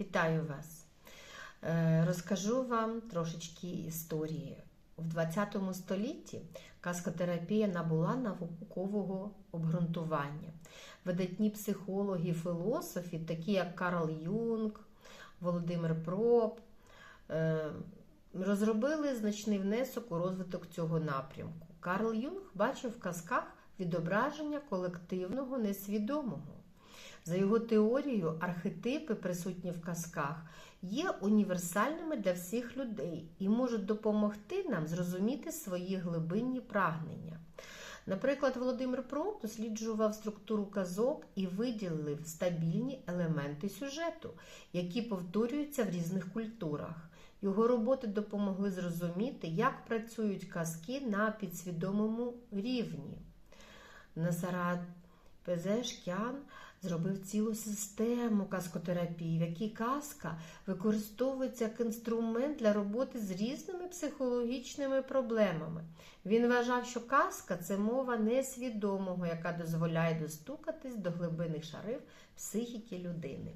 Вітаю вас! Е, Розкажу вам трошечки історії. В 20 столітті казкотерапія набула наукового обґрунтування. Видатні психологи, філософи, такі як Карл Юнг, Володимир Проб, е, розробили значний внесок у розвиток цього напрямку. Карл Юнг бачив в казках відображення колективного несвідомого. За його теорією, архетипи, присутні в казках, є універсальними для всіх людей і можуть допомогти нам зрозуміти свої глибинні прагнення. Наприклад, Володимир Проб досліджував структуру казок і виділив стабільні елементи сюжету, які повторюються в різних культурах. Його роботи допомогли зрозуміти, як працюють казки на підсвідомому рівні. Насарат Пезешкян зробив цілу систему казкотерапії, в якій казка використовується як інструмент для роботи з різними психологічними проблемами. Він вважав, що казка це мова несвідомого, яка дозволяє достукатись до глибинних шарів психіки людини.